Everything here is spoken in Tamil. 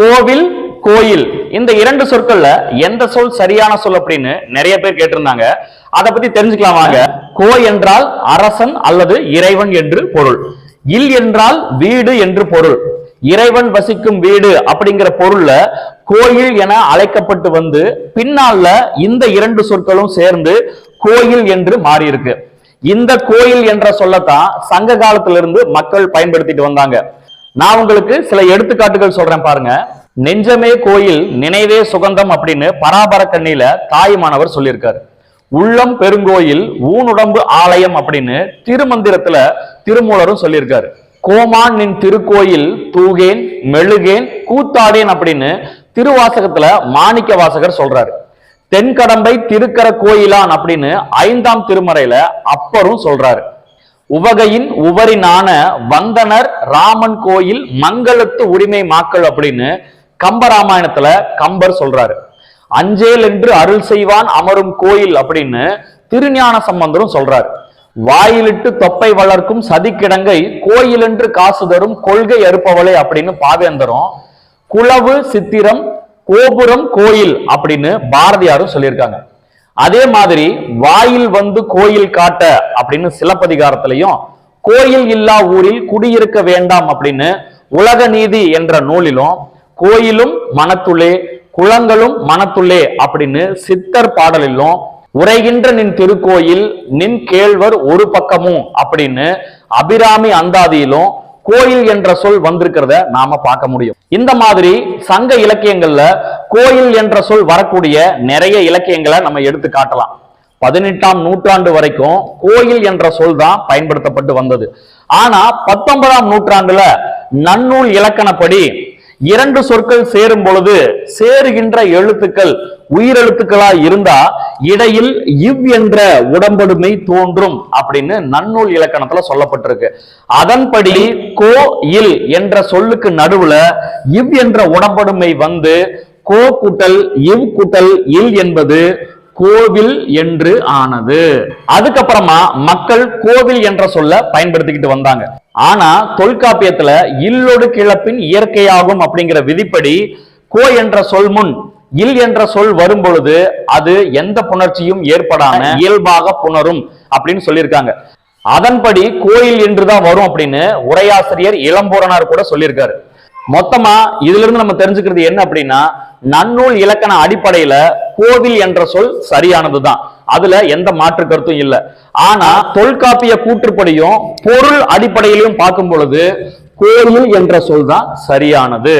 கோவில் கோயில். இந்த இரண்டு சொற்கள்ல எந்த சொல் சரியான சொல் அப்படின்னு நிறைய பேர் கேட்டிருந்தாங்க. அதை பத்தி தெரிஞ்சுக்கலாம் வாங்க. கோ என்றால் அரசன் அல்லது இறைவன் என்று பொருள். இல் என்றால் வீடு என்று பொருள். இறைவன் வசிக்கும் வீடு அப்படிங்கிற பொருள்ல கோயில் என அழைக்கப்பட்டு வந்து பின்னால இந்த இரண்டு சொற்களும் சேர்ந்து கோயில் என்று மாறியிருக்கு. இந்த கோயில் என்ற சொல்லத்தான் சங்க காலத்திலிருந்து மக்கள் பயன்படுத்திட்டு வந்தாங்க. நான் உங்களுக்கு சில எடுத்துக்காட்டுகள் சொல்றேன் பாருங்க. நெஞ்சமே கோயில் நினைவே சுகந்தம் அப்படின்னு பராபர கண்ணில தாயுமானவர் சொல்லியிருக்காரு. உள்ளம் பெருங்கோயில் ஊனுடம்பு ஆலயம் அப்படின்னு திருமந்திரத்துல திருமூலரும் சொல்லியிருக்காரு. கோமான் நின் திருக்கோயில் தூகேன் மெழுகேன் கூத்தாடேன் அப்படின்னு திருவாசகத்துல மாணிக்க வாசகர் சொல்றாரு. தென்கடம்பை திருக்கர கோயிலான் அப்படின்னு ஐந்தாம் திருமறையில அப்பரும் சொல்றாரு. உவகையின் உவரினான வந்தனர் ராமன் கோயில் மங்களத்து உரிமை மாக்கள் அப்படின்னு கம்பராமாயணத்துல கம்பர் சொல்றாரு. அஞ்சேல் என்று அருள் செய்வான் அமரும் கோயில் அப்படின்னு திருஞான சம்பந்தரும் சொல்றாரு. வாயிலிட்டு தொப்பை வளர்க்கும் சதிக்கிடங்கை கோயில் என்று காசு தரும் கொள்கை அறுப்பவளே அப்படின்னு பாவேந்தரும் குளவு சித்திரம் கோபுரம் கோயில் அப்படின்னு பாரதியாரும் சொல்லியிருக்காங்க. அதே மாதிரி வாயில் வந்து கோயில் காட்ட அப்படின்னு சிலப்பதிகாரத்திலையும் கோயில் இல்லா ஊரில் குடியிருக்க வேண்டாம் அப்படின்னு உலக நீதி என்ற நூலிலும் கோயிலும் மனத்துள்ளே குளங்களும் மனத்துள்ளே அப்படின்னு சித்தர் பாடலிலும் உரைகின்ற நின் திருக்கோயில் நின் கேழ்வர் ஒரு பக்கமும் அப்படின்னு அபிராமி அந்தாதியிலும் கோயில் என்ற சொல் வந்திருக்கிறத நாம பார்க்க முடியும். இந்த மாதிரி சங்க இலக்கியங்கள்ல கோயில் என்ற சொல் வரக்கூடிய நிறைய இலக்கியங்களை நம்ம எடுத்து காட்டலாம். பதினெட்டாம் நூற்றாண்டு வரைக்கும் கோயில் என்ற சொல் தான் பயன்படுத்தப்பட்டு வந்தது. ஆனா பத்தொன்பதாம் நூற்றாண்டுல நன்னூல் இலக்கணப்படி இரண்டு சொற்கள் சேரும் பொழுது சேருகின்ற எழுத்துக்கள் உயிரெழுத்துக்களா இருந்தா இடையில் இவ் என்ற உடம்படுமை தோன்றும் அப்படின்னு நன்னூல் இலக்கணத்துல சொல்லப்பட்டிருக்கு. அதன்படி கோ இல் என்ற சொல்லுக்கு நடுவுல இவ் என்ற உடம்படுமை வந்து கோ கூட்டல் இவ் கூட்டல் இல் என்பது கோவில் என்று ஆனது. அதுக்கப்புறமா மக்கள் கோவில் என்ற சொல்ல பயன்படுத்திக்கிட்டு வந்தாங்க. ஆனா தொல்காப்பியத்துல இல்லொடு கிளப்பின் இயற்கையாகும் அப்படிங்கிற விதிப்படி கோ என்ற சொல் முன் இல் என்ற சொல் வரும் பொழுது அது எந்த புணர்ச்சியும் ஏற்படாம இயல்பாக புணரும் அப்படின்னு சொல்லியிருக்காங்க. அதன்படி கோயில் என்றுதான் வரும் அப்படின்னு உரையாசிரியர் இளம்பூரனார் கூட சொல்லியிருக்காரு. மொத்தமா இதுல இருந்து நம்ம தெரிஞ்சுக்கிறது என்ன அப்படின்னா நன்னூல் இலக்கண அடிப்படையில கோவில் என்ற சொல் சரியானதுதான். அதுல எந்த மாற்று கருத்தும் இல்ல. ஆனா தொல்காப்பிய கூற்றுப்படியும் பொருள் அடிப்படையிலும் பார்க்கும் பொழுது கோயில் என்ற சொல் தான் சரியானது.